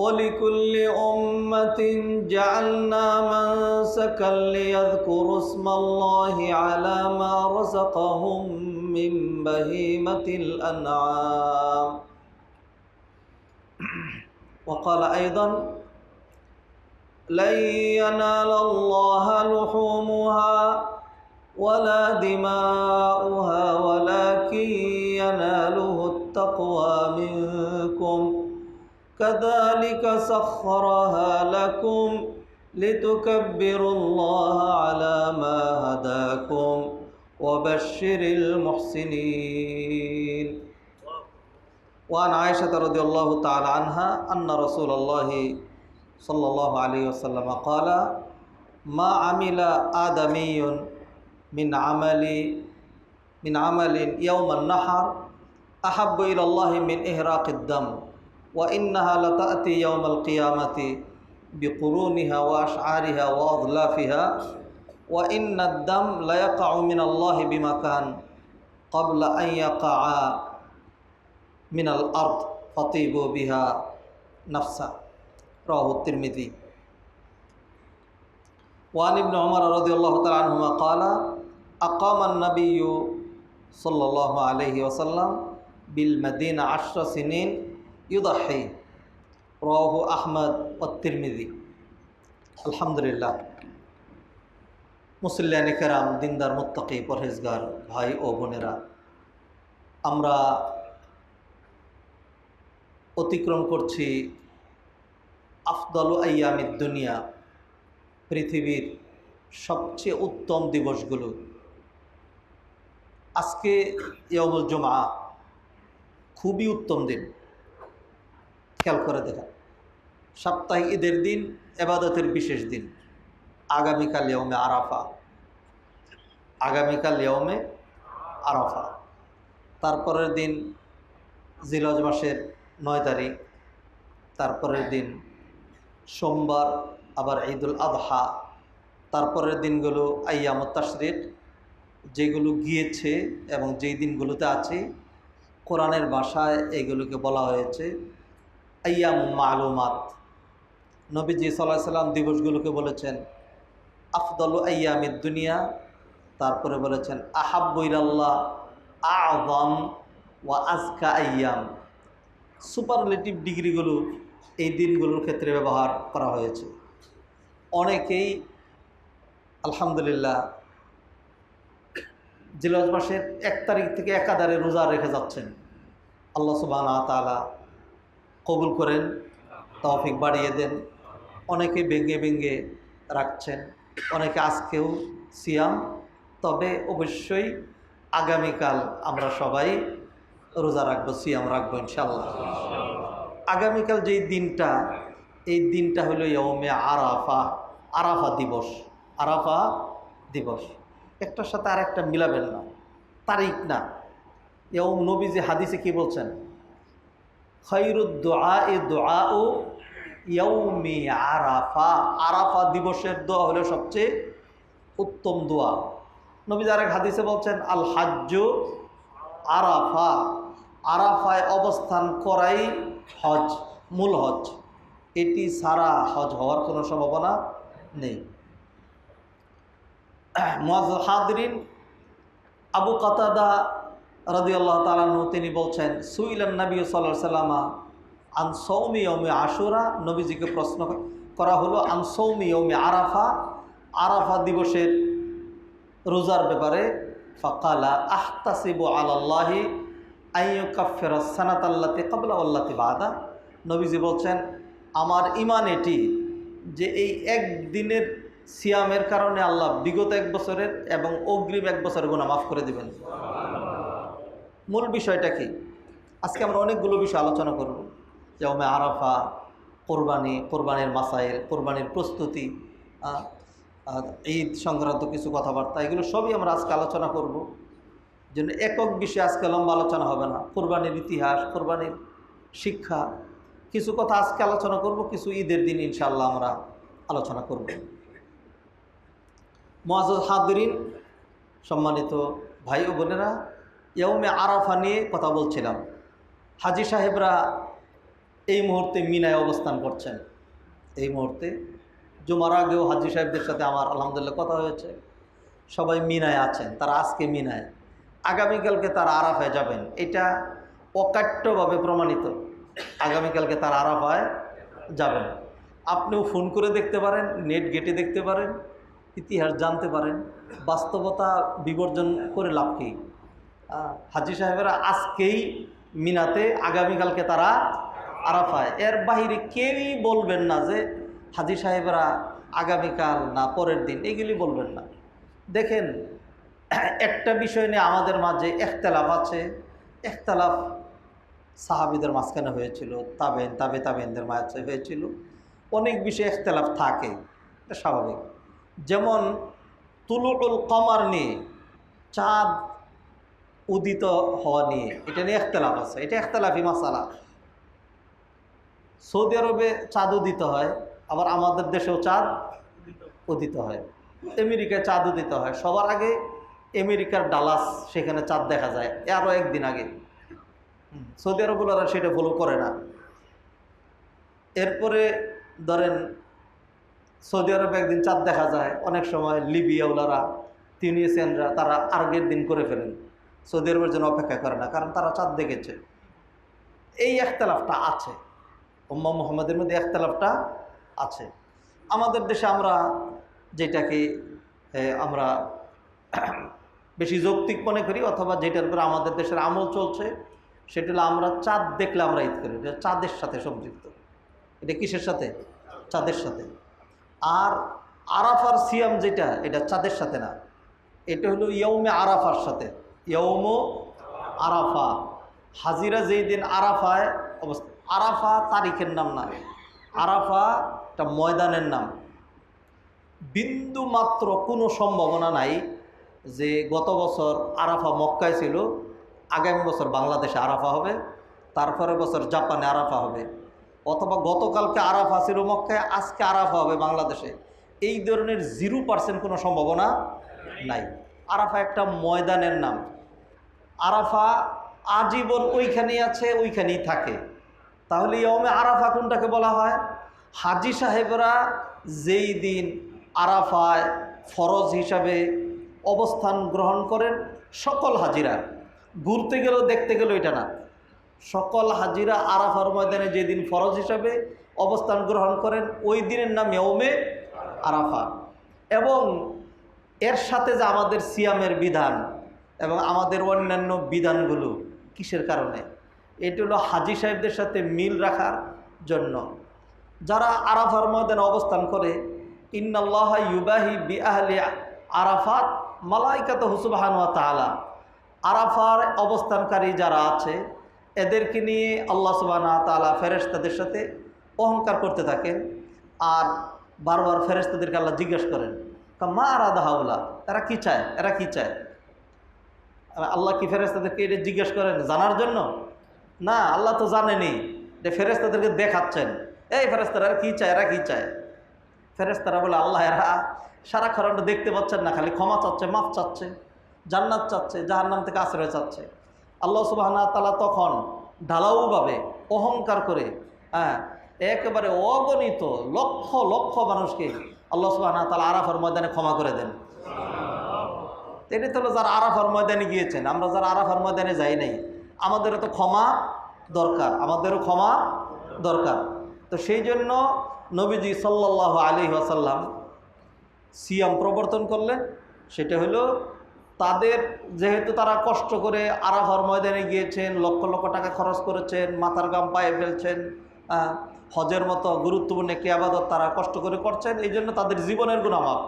ولكل أمة جعلنا منسكا ليذكروا اسم الله على ما رزقهم من بهيمة الأنعام. وقال أيضا لن ينال الله لحومها ولا دماؤها ولكن يناله التقوى منكم كذلك سخرها لكم لتكبروا الله على ما هداكم وبشر المحسنين. وعن عائشة رضي الله تعالى عنها أن رسول الله صلى الله عليه وسلم قال ما عمل آدمي من عمل من عمل يوم النحر أحب إلى الله من إهراق الدم. وإنها لتأتي يوم القيامة بقرونها وأشعارها وأظلافها وإن الدم ليقع من الله بمكان قبل أن يقع من الأرض فطيبوا بها نفسا. رواه الترمذي. وعن ابن عمر رضي الله تعالى عنهما قال أقام النبي صلى الله عليه وسلم بالمدينة عشر سنين ইউদাহি রহু আহমদ ও তিরমিদি আলহামদুলিল্লাহ। মুসল্লানি কেরাম, দিনদার, মুত্তাকি, পরহেজগার ভাই ও বোনেরা, আমরা অতিক্রম করছি আফদল আয়ামিদ দুনিয়া, পৃথিবীর সবচেয়ে উত্তম দিবসগুলো। আজকে ইয়মুল জমা খুবই উত্তম দিন। খেয়াল করে দেখা। সাপ্তাহিক ঈদের দিন, এবাদতের বিশেষ দিন। আগামীকাল ইয়মে আরাফা। আগামীকাল ইয়মে আরাফা। তারপরের দিন জিলজ মাসের নয় তারিখ। তারপরের দিন সোমবার, আবার ঈদুল আদহা। তারপরের দিনগুলো আয়ামত তাশরিক, যেগুলো গিয়েছে এবং যেই দিনগুলোতে আছে, কোরআনের ভাষায় এগুলোকে বলা হয়েছে আয়াম মালুমাত। নবীজি সাল্লাহ সাল্লাম দিবসগুলোকে বলেছেন, আফদল আয়ামিদ দুনিয়া তারপরে বলেছেন আহাব্বইরাল্লাহ আজম ওয়া আজকা আয়াম সুপারলেটিভ ডিগ্রিগুলো এই দিনগুলোর ক্ষেত্রে ব্যবহার করা হয়েছে। অনেকেই আলহামদুলিল্লাহ জিলজ মাসের এক তারিখ থেকে একাধারে রোজা রেখে যাচ্ছেন। আল্লাহ সুবাহ তালা কবুল করেন, তৌফিক বাড়িয়ে দেন। অনেকে ভেঙ্গে ভেঙ্গে রাখছেন, অনেকে আজকেও সিয়াম। তবে অবশ্যই আগামীকাল আমরা সবাই রোজা রাখব, সিয়াম রাখব ইনশাল্লাহ আগামীকাল যেই দিনটা, এই দিনটা হলো ইয়মে আরাফা আরাফা দিবস আরাফা দিবস। একটার সাথে আর একটা মিলাবেন না, তারিখ না। ইয়ম নবীজি হাদিসে কি বলছেন? খৈরুদ্দোয়া এ দোয়া ও আরাফা। আরাফা দিবসের দোয়া হলো সবচেয়ে উত্তম দোয়া। নবী যারা হাদিসে বলছেন আল হাজ্য আরাফা। আরাফায় অবস্থান করাই হজ, মূল হজ। এটি সারা হজ হওয়ার কোনো সম্ভাবনা নেই। হাদরিন আবু কাতাদা রাজি আল্লাহ তালানু তিনি বলছেন, সুইলান নবী সাল্লাহ সাল্লামা আন সৌমি ওমে আশুরা। নবীজিকে প্রশ্ন করা হলো, আন সৌমি ওমে আরাফা। আরাফা দিবসের রোজার ব্যাপারে ফকালা, আহতাসিব আল্লাহি আইয় কাফের সানাত আল্লাতে কাবলা আল্লাতে বাদা। নবীজি বলছেন, আমার ইমান এটি যে এই একদিনের সিয়ামের কারণে আল্লাহ বিগত এক বছরের এবং অগ্রিম এক বছরের গুণা মাফ করে দেবেন। মূল বিষয়টা কি? আজকে আমরা অনেকগুলো বিষয় আলোচনা করব। যেমন আরাফা, কোরবানি, কোরবানির মাসাইল, কোরবানির প্রস্তুতি ঈদ সংক্রান্ত কিছু কথাবার্তা, এগুলো সবই আমরা আজকে আলোচনা করব। জন্য একক বিষয়ে আজকে লম্বা আলোচনা হবে না। কোরবানির ইতিহাস, কোরবানির শিক্ষা, কিছু কথা আজকে আলোচনা করব, কিছু ঈদের দিন ইনশাল্লাহ আমরা আলোচনা করব। মোয়াজ হাদরিন সম্মানিত ভাই ও বোনেরা ইয়মে আরাফা নিয়ে কথা বলছিলাম। হাজি সাহেবরা এই মুহূর্তে মিনায় অবস্থান করছেন। এই মুহূর্তে জুমার আগেও হাজি সাহেবদের সাথে আমার আলহামদুলিল্লাহ কথা হয়েছে। সবাই মিনায় আছেন, তারা আজকে মিনায়। আগামীকালকে তারা আরাফায় যাবেন। এটা অকাট্যভাবে প্রমাণিত। আগামীকালকে তারা আরাফায় যাবেন। আপনিও ফোন করে দেখতে পারেন, নেট গেটে দেখতে পারেন, ইতিহাস জানতে পারেন, বাস্তবতা বিবর্জন করে লাভ কী? হাজি সাহেবেরা আজকেই মিনাতে, আগামীকালকে তারা আরাফায়। এর বাহিরে কেউই বলবেন না যে হাজি সাহেবরা আগামীকাল না, পরের দিন, এগুলি বলবেন না। দেখেন, একটা বিষয় নিয়ে আমাদের মাঝে একতলাফ আছে। একতলাফ সাহাবিদের মাঝখানে হয়েছিল তাবেন তাবে তাবেনদের মাঝে হয়েছিল। অনেক বিষয়ে একতলাফ থাকে স্বাভাবিক। যেমন তুলুল কমার নিয়ে চাঁদ উদিত হওয়া নিয়ে। এটা নিয়ে একতলাফ আছে। এটা একতলাফি মাসালা। সৌদি আরবে চাঁদ উদিত হয়, আবার আমাদের দেশেও চাঁদ উদিত হয়। আমেরিকায় চাঁদ উদিত হয়। সবার আগে আমেরিকার ডালাস, সেখানে চাঁদ দেখা যায়। আরও একদিন আগে। সৌদি আরবগুলোরা সেটা ফলো করে না। এরপরে ধরেন সৌদি আরবে একদিন চাঁদ দেখা যায়। অনেক সময় লিবিয়া লিবিয়াওলারা তিউনিসিয়ানরা, তারা আগের দিন করে ফেলেন। সৌদি আরবের জন্য অপেক্ষা করে না, কারণ তারা চাঁদ দেখেছে। এই একতলাফটা আছে। উম্মা মোহাম্মদের মধ্যে একতলাফটা আছে। আমাদের দেশে আমরা যেটাকে আমরা বেশি যৌক্তিক মনে করি, অথবা যেটার উপরে আমাদের দেশের আমল চলছে, সেটা হলো আমরা চাঁদ দেখলে আমরা ঈদ করি, এটা চাঁদের সাথে সংযুক্ত। এটা কিসের সাথে? চাঁদের সাথে। আর আরাফার সিয়াম যেটা, এটা চাঁদের সাথে না। এটা হলো ইয়ৌমে আরাফার সাথে। ইয়ৌম আরাফা। হাজিরা যেই দিন আরাফায় অবস্থা আরাফা তারিখের নাম না। আরাফা একটা ময়দানের নাম। বিন্দু মাত্র কোনো সম্ভাবনা নাই যে গত বছর আরাফা মক্কায় ছিল, আগামী বছর বাংলাদেশে আরাফা হবে তারপরে বছর জাপানে আরাফা হবে, অথবা গতকালকে আরাফা ছিল মক্কায়, আজকে আরাফা হবে বাংলাদেশে। এই ধরনের জিরো পার্সেন্ট কোনো সম্ভাবনা নাই। আরাফা একটা ময়দানের নাম। আরাফা আজীবন ওইখানেই আছে, ওইখানেই থাকে। তাহলে ইয়মে আরাফা কোনটাকে বলা হয়? হাজি সাহেবরা যেই দিন আরাফায় ফরজ হিসাবে অবস্থান গ্রহণ করেন, সকল হাজিরা। ঘুরতে গেলেও দেখতে গেলেও এটা না। সকল হাজিরা আরাফার ময়দানে যেদিন ফরজ হিসাবে অবস্থান গ্রহণ করেন, ওই দিনের নাম ইয়মে আরাফা। এবং এর সাথে যে আমাদের সিয়ামের বিধান এবং আমাদের অন্যান্য বিধানগুলো কিসের কারণে? এটি হলো হাজি সাহেবদের সাথে মিল রাখার জন্য। যারা আরাফার ময়দানে অবস্থান করে, ইন্নাল্লাহ ইউবাহি বি আহলি আরাফাত মালাইকাত হুসুবাহানুয়া তালা আরাফার অবস্থানকারী যারা আছে, এদেরকে নিয়ে আল্লাহ সুবাহ তালা ফেরেশতাদের সাথে অহংকার করতে থাকেন আর বারবার ফেরেশতাদেরকে আল্লাহ জিজ্ঞেস করেন মা আরাদা হাউলা? এরা কী চায়? এরা কী চায়? আল্লাহ কি ফেরেস্তাদেরকে এটা জিজ্ঞেস করেন জানার জন্য? না, আল্লাহ তো জানেনি। যে ফেরেস্তাদেরকে দেখাচ্ছেন। এই ফেরেস্তারা কী চায়? এরা কী চায়? ফেরেস্তারা বলে, আল্লাহ, এরা সারা খরণটা দেখতে পাচ্ছেন না, খালি ক্ষমা চাচ্ছে, মাফ চাচ্ছে, জান্নাত চাচ্ছে, জাহান্নাম থেকে আশ্রয় চাচ্ছে। আল্লাহ সুবাহ তালা তখন ঢালাউভাবে অহংকার করে হ্যাঁ একেবারে অগণিত লক্ষ লক্ষ মানুষকে আল্লাহ সুবাহ তালা আরাফার ময়দানে ক্ষমা করে দেন। তো হলো যারা আরাফার ময়দানে গিয়েছেন, আমরা যারা আরাফার ময়দানে যাই নাই, আমাদেরও তো ক্ষমা দরকার, আমাদেরও ক্ষমা দরকার। তো সেই জন্য নবীজি সাল্লাহ আলী আসাল্লাম সিয়াম প্রবর্তন করলেন, সেটা হলো তাদের যেহেতু তারা কষ্ট করে আরাফার ময়দানে গিয়েছেন, লক্ষ লক্ষ টাকা খরচ করেছেন, মাথার গাম পায়ে ফেলছেন হজের মতো গুরুত্বপূর্ণ একটি আবাদত তারা কষ্ট করে করছেন, এই জন্য তাদের জীবনের গুণা মাপ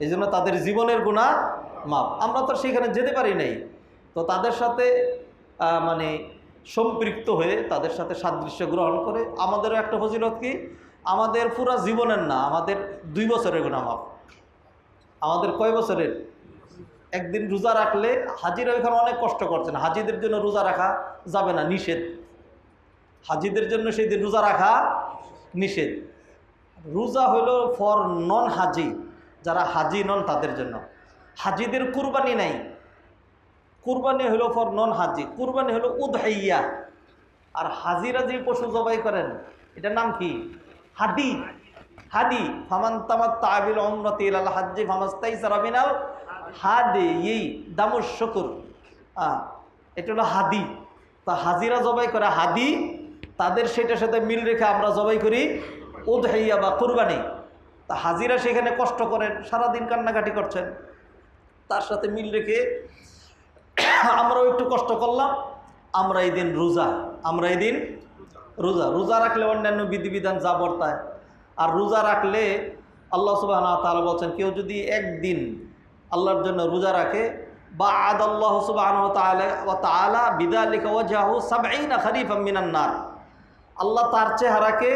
এই জন্য তাদের জীবনের গুণা মাপ আমরা তো সেখানে যেতে পারি নাই। তো তাদের সাথে মানে সম্পৃক্ত হয়ে তাদের সাথে সাদৃশ্য গ্রহণ করে আমাদেরও একটা ফজিলত কি? আমাদের পুরা জীবনের না, আমাদের দুই বছরের গুণা মাপ আমাদের কয় বছরের? একদিন রোজা রাখলে হাজিরা ওইখানে অনেক কষ্ট করছেন। হাজিদের জন্য রোজা রাখা যাবে না, নিষেধ। হাজিদের জন্য সেই দিন রোজা রাখা নিষেধ। রোজা হলো ফর নন হাজি যারা হাজি নন তাদের জন্য। হাজিদের কুরবানি নাই। কুরবানি হলো ফর নন হাজি কুরবানি হলো উদহাইয়া। আর হাজিরা যে পশু জবাই করেন, এটার নাম কি? হাদি হাদি ফামান তামাত তাবিল উমরাতি ইলাল হাজ্জি ফামাস্তাইসারা মিনাল হাদি এই দামুস শুকুর। এটা হলো হাদি তা হাজিরা জবাই করে হাদি তাদের সেটার সাথে মিল রেখে আমরা জবাই করি উদহাইয়া বা কুরবানি। তা হাজিরা সেখানে কষ্ট করেন, সারাদিন কান্নাকাটি করছেন। তার সাথে মিল রেখে আমরাও একটু কষ্ট করলাম। আমরা এই দিন রোজা, আমরা এই দিন রোজা। রোজা রাখলে অন্যান্য বিধিবিধান যা বর্তায়। আর রোজা রাখলে আল্লাহ সুবাহ তালা বলছেন, কেউ যদি একদিন আল্লাহর জন্য রোজা রাখে বা আদ আল্লাহ সুবাহ তালা বিদালিকা ওয়াজাহু সাবঈনা খরিফাম মিনান নার। আল্লাহ তার চেহারাকে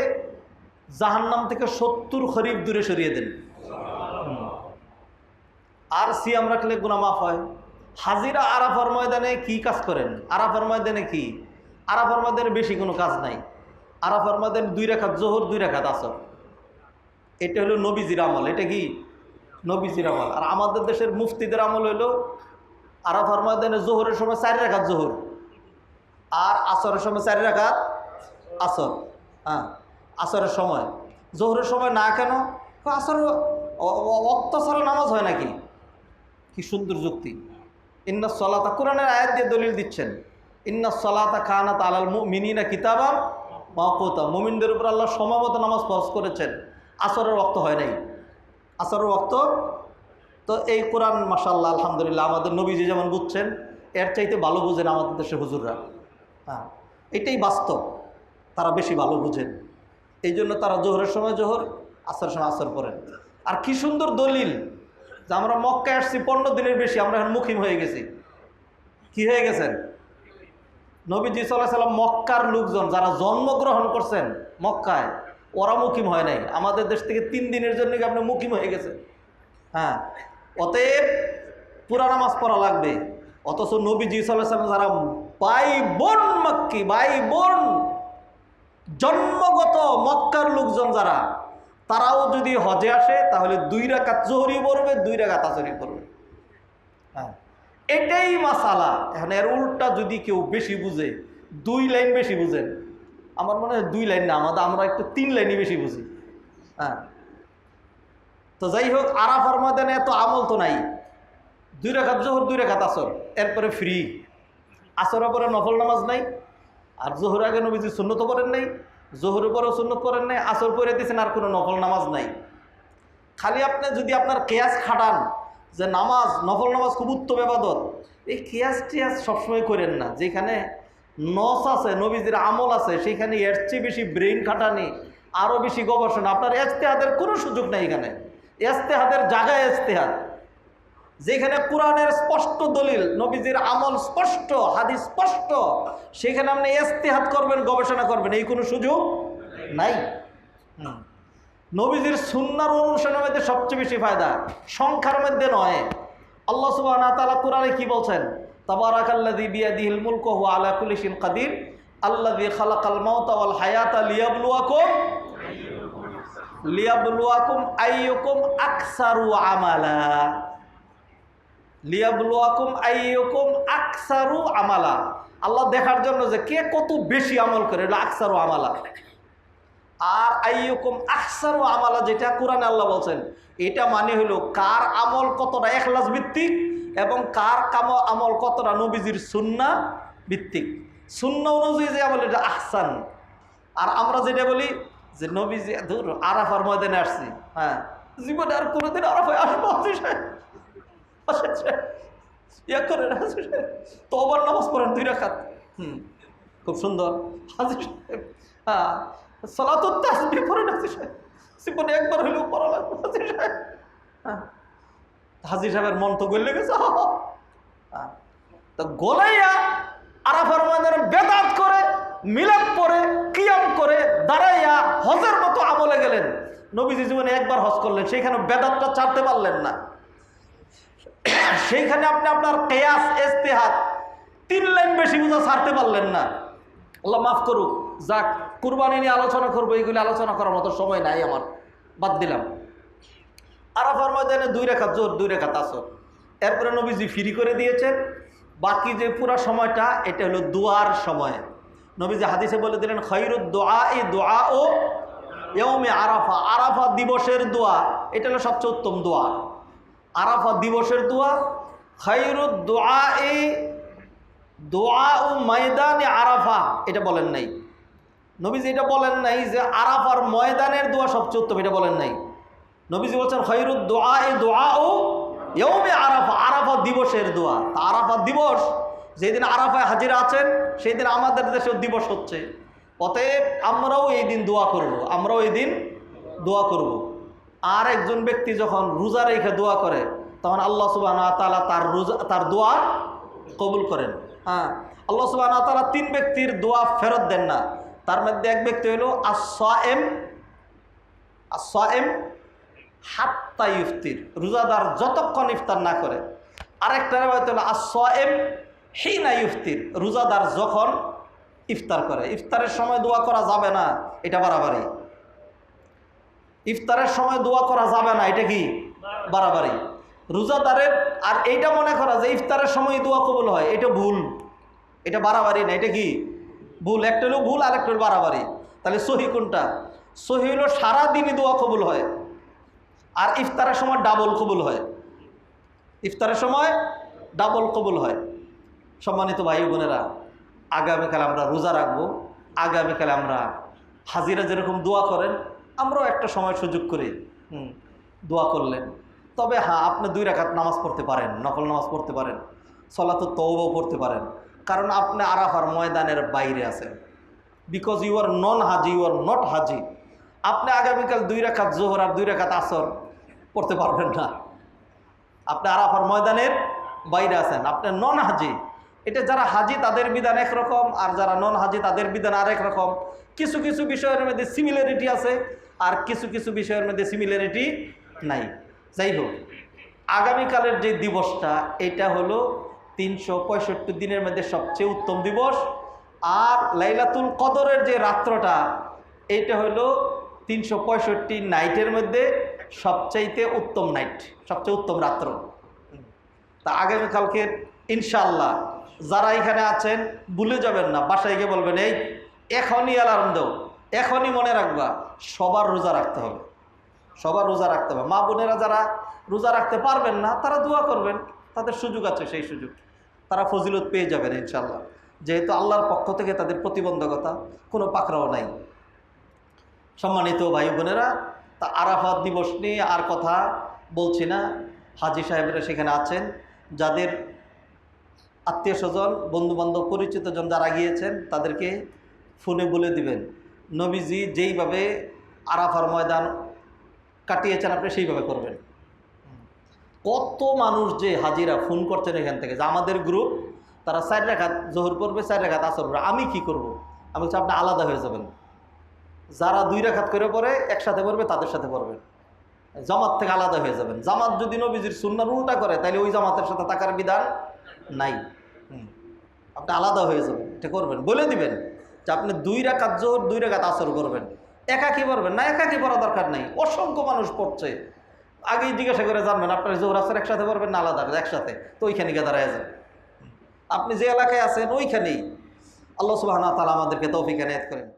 জাহান্নাম থেকে সত্তর খরিফ দূরে সরিয়ে দেন। আর সিয়াম রাখলে গুনা মাফ হয়। হাজিরা আরাফার ময়দানে কি কাজ করেন? আরাফার ময়দানে কি? আরাফার ময়দানে বেশি কোনো কাজ নাই। আরাফার ময়দানে দুই রেখাত জোহর, দুই রেখাত আসর। এটা হলো নবীজির আমল। এটা কি? নবীজির আমল। আর আমাদের দেশের মুফতিদের আমল হলো আরাফার ময়দানে জোহরের সময় চারি রেখাত জোহর, আর আসরের সময় চারি রেখাত আসর। হ্যাঁ। আসরের সময়। জোহরের সময় না কেন? আসর অক্তসরে নামাজ হয় নাকি? কি সুন্দর যুক্তি। ইন্না সলাতা, কোরআনের আয়াত দিয়ে দলিল দিচ্ছেন। ইন্না সলাতা খানাত আলাল মিনিনা কিতাবা মহকতা মুমিনদের উপর আল্লাহ সময় মতো নামাজ ফরজ করেছেন। আসরের রক্ত হয় নাই। আসরের রক্ত তো এই কোরআন মাসাল্লাহ আলহামদুলিল্লাহ, আমাদের নবীজি যেমন বুঝছেন, এর চাইতে ভালো বুঝেন আমাদের দেশের হুজুররা। হ্যাঁ এটাই বাস্তব। তারা বেশি ভালো বুঝেন। এই জন্য তারা জোহরের সময় জোহর, আসরের সময় আসর পড়েন। আর কি সুন্দর দলিল যে আমরা মক্কায় আসছি, পনেরো দিনের বেশি, আমরা এখন মুখিম হয়ে গেছি। কি হয়ে গেছেন? নবীজি সাল্লাহ সাল্লাম মক্কার লোকজন যারা জন্মগ্রহণ করছেন মক্কায়, ওরা মুখিম হয় নাই। আমাদের দেশ থেকে তিন দিনের জন্য আপনি মুখিম হয়ে গেছেন? হ্যাঁ। অতএব পুরা নামাজ পড়া লাগবে। অথচ নবীজি সাল্লাহ সাল্লাম যারা বাই বোন মক্কি বাই বোন জন্মগত মক্কার লোকজন যারা, তারাও যদি হজে আসে, তাহলে দুই রাকাত জোহরি পড়বে, দুই রাকাত আসরি পড়বে। হ্যাঁ এটাই মাসালা। এখন এর উল্টা যদি কেউ বেশি বুঝে, দুই লাইন বেশি বুঝেন। আমার মনে হয় দুই লাইন না আমাদের আমরা একটু তিন লাইনই বেশি বুঝি। হ্যাঁ তো যাই হোক, আরাফার ময়দানে এত আমল তো নাই। দুই রেখাত জোহর, দুই রেখাত আসর। এরপরে ফ্রি। আসরের পরে নফল নামাজ নাই। আর জোহর আগে নবীজি সুন্নত পড়েন নাই। জোহরের পরেও সুন্নত পড়েন নাই, আসর পরে দিয়েছেন, আর কোনো নফল নামাজ নাই। খালি আপনি যদি আপনার কেয়াস খাটান, যে নামাজ, নফল নামাজ খুব উত্তম এবাদত, এই কেয়াস টিয়াস সবসময় করেন না। যেখানে নস আছে, নবীজির আমল আছে, সেখানে এর চেয়ে বেশি ব্রেইন খাটানি, আরও বেশি গবেষণা, আপনার এস্তেহাদের কোনো সুযোগ নাই এখানে। এস্তেহাদের জায়গায় এস্তেহাদ যেখানে কোরআনের স্পষ্ট দলিল, নবীজির আমল স্পষ্ট, হাদিস স্পষ্ট, সেখানে আপনি এস্তেহাত করবেন, গবেষণা করবেন, এই কোনো সুযোগ নাই। নবীজির সুন্নার অনুসরণের মধ্যে সবচেয়ে বেশি ফায়দা, সংখ্যার মধ্যে নয়। আল্লাহ সুবাহ তাআলা কোরআনে কি বলছেন? মুলকু আমালা। লিয়াবলুয়াকুম আইয়ুকুম আকসারু আমালা। আল্লাহ দেখার জন্য যে কে কত বেশি আমল করে, এটা আকসারু আমালা। আর আইয়ুকুম আহসানু আমালা, যেটা কোরআনে আল্লাহ বলছেন, এটা মানে হলো কার আমল কতটা এখলাস ভিত্তিক এবং কার কাম আমল কতটা নবীজির সুন্না ভিত্তিক। সুন্না অনুযায়ী যে আমল, এটা আহসান। আর আমরা যেটা বলি যে নবীজি, ধর, আরাফার ময়দানে আসছি। হ্যাঁ জীবনে আর কোনোদিন আরাফায় আসব ইয়া হাজির সাহেব। নামাজ পড়েন দুই রাখাত খুব সুন্দর। হাজির সাহেব হ্যাঁ পড়েন, হাজির সাহেব। একবার হইলেও হাজির সাহেব। হাজির সাহেবের মন তো গলে গেছে। তো গোলাইয়া আরাফার ময়দানে বেদাত করে, মিলাদ পরে, কিয়াম করে দাঁড়াইয়া হজের মতো আমলে গেলেন। নবীজি জীবনে একবার হজ করলেন, সেখানে বেদাতটা ছাড়তে পারলেন না। সেইখানে আপনি আপনার কেয়াস এস্তেহাত তিন লাইন বেশি বুঝা ছাড়তে পারলেন না। আল্লাহ মাফ করুক। যাক, কুরবানি নিয়ে আলোচনা করব এইগুলি আলোচনা করার মতো সময় নাই আমার। বাদ দিলাম। আরাফার ময়দানে দুই রেখা জোর দুই রেখা তাসর এরপরে নবীজি ফ্রি করে দিয়েছেন। বাকি যে পুরো সময়টা, এটা হলো দোয়ার সময়। নবীজি হাদিসে বলে দিলেন খৈরুদ দোয়া এই দোয়া ও এওমে আরাফা। আরাফা দিবসের দোয়া, এটা হলো সবচেয়ে উত্তম দোয়া। আরাফা দিবসের দোয়া খৈরুদ দোয়া এ দোয়া ও ময়দানে আরাফা, এটা বলেন নাই নবীজি এটা বলেন নাই যে আরাফার ময়দানের দোয়া সবচেয়ে উত্তম, এটা বলেন নাই নবীজি বলছেন খৈরুদ দোয়া এ দোয়া ও এওমে আরাফা আরাফা দিবসের দোয়া আরাফা দিবস, যেদিন আরাফায় হাজিরা আছেন সেই দিন আমাদের দেশেও দিবস হচ্ছে অতএব আমরাও এই দিন দোয়া করব। আমরাও এই দিন দোয়া করব। আর একজন ব্যক্তি যখন রোজা রেখে দোয়া করে, তখন আল্লাহ সুবাহ তালা তার রোজা, তার দোয়া কবুল করেন। হ্যাঁ আল্লাহ সুবাহ তালা তিন ব্যক্তির দোয়া ফেরত দেন না। তার মধ্যে এক ব্যক্তি হলো আসএম আসএম হাত্তা ইফতির, রোজাদার যতক্ষণ ইফতার না করে। আরেকটা রেবায়ত হলো আসএম হিনা ইফতির, রোজাদার যখন ইফতার করে। ইফতারের সময় দোয়া করা যাবে না, এটা বাড়াবাড়ি। ইফতারের সময় দোয়া করা যাবে না, এটা কি? বাড়াবাড়ি। রোজাদারের আর এইটা মনে করা যে ইফতারের সময় দোয়া কবুল হয়, এটা ভুল। এটা বাড়াবাড়ি না, এটা কি? ভুল, একটা হলো ভুল আর একটা হলো বাড়াবাড়ি। তাহলে সহি কোনটা? সহি হলো সারাদিনই দোয়া কবুল হয়, আর ইফতারের সময় ডাবল কবুল হয়। ইফতারের সময় ডাবল কবুল হয়। সম্মানিত ভাই বোনেরা, আগামীকাল আমরা রোজা রাখব, আগামীকাল আমরা হাজিরা যেরকম দোয়া করেন আমরাও একটা সময় সুযোগ করি দোয়া করলেন। তবে হ্যাঁ আপনি দুই রাখাত নামাজ পড়তে পারেন নকল নামাজ পড়তে পারেন, সলাত তৌবাও পড়তে পারেন। কারণ আপনি আরাফার ময়দানের বাইরে আছেন। Because you are non Haji you are not Haji আপনি আগামীকাল দুই রাখাত জোহর আর দুই রাখাত আসর পড়তে পারবেন না। আপনি আরাফার ময়দানের বাইরে আছেন, আপনি নন হাজি এটা যারা হাজি, তাদের বিধান একরকম, আর যারা নন হাজি তাদের বিধান আরেক রকম কিছু কিছু বিষয়ের মধ্যে সিমিলারিটি আছে, আর কিছু কিছু বিষয়ের মধ্যে সিমিলারিটি নাই। যাই হোক, আগামীকালের যে দিবসটা, এটা হলো তিনশো পঁয়ষট্টি দিনের মধ্যে সবচেয়ে উত্তম দিবস। আর লাইলাতুল কদরের যে রাত্রটা এইটা হলো তিনশো পঁয়ষট্টি নাইটের মধ্যে সবচাইতে উত্তম নাইট, সবচেয়ে উত্তম রাত্র। তা আগামীকালকে ইনশাল্লাহ যারা এখানে আছেন, ভুলে যাবেন না, বাসায় গিয়ে বলবেন, এই, এখনই অ্যালার্ম দেও, এখনই মনে রাখবা, সবার রোজা রাখতে হবে, সবার রোজা রাখতে হবে। মা বোনেরা যারা রোজা রাখতে পারবেন না, তারা দোয়া করবেন, তাদের সুযোগ আছে, সেই সুযোগ। তারা ফজিলত পেয়ে যাবেন ইনশাল্লাহ যেহেতু আল্লাহর পক্ষ থেকে তাদের প্রতিবন্ধকতা, কোনো পাকড়াও নাই। সম্মানিত ভাই বোনেরা, তা আরাফাত দিবস নিয়ে আর কথা বলছি না। হাজি সাহেবরা সেখানে আছেন, যাদের আত্মীয় স্বজন, বন্ধুবান্ধব পরিচিতজন যারা গিয়েছেন, তাদেরকে ফোনে বলে দিবেন। নবীজি যেইভাবে আরাফার ময়দান কাটিয়েছেন, আপনি সেইভাবে করবেন। কত মানুষ যে হাজিরা ফোন করছেন এখান থেকে, যে আমাদের গ্রুপ তারা চার রেখাত জোহর করবে, চার রেখাত আসর করবে। আমি কি করব। আমি বলছি, আপনি আলাদা হয়ে যাবেন। যারা দুই রেখাত করে পড়ে, একসাথে পড়বে, তাদের সাথে পড়বেন। জামাত থেকে আলাদা হয়ে যাবেন। জামাত যদি নবীজির সুন্নার উল্টা করে তাহলে ওই জামাতের সাথে থাকার বিধান নাই। হুম। আপনি আলাদা হয়ে যাবেন এটা করবেন। বলে দিবেন যে আপনি দুই রেখাত জোর দুই রেখাত আসর করবেন। একাকি পড়বেন না একা একাকি পড়া দরকার নাই। অসংখ্য মানুষ পড়ছে। আগেই জিজ্ঞাসা করে জানবেন আপনার জোর আসর একসাথে পড়বেন না আলাদা একসাথে। তো ওইখানে গিয়ে দাঁড়ায় যান। আপনি যে এলাকায় আছেন ওইখানেই। আল্লাহ সুবাহ তালা আমাদেরকে তৌফিক এনায়ত করেন।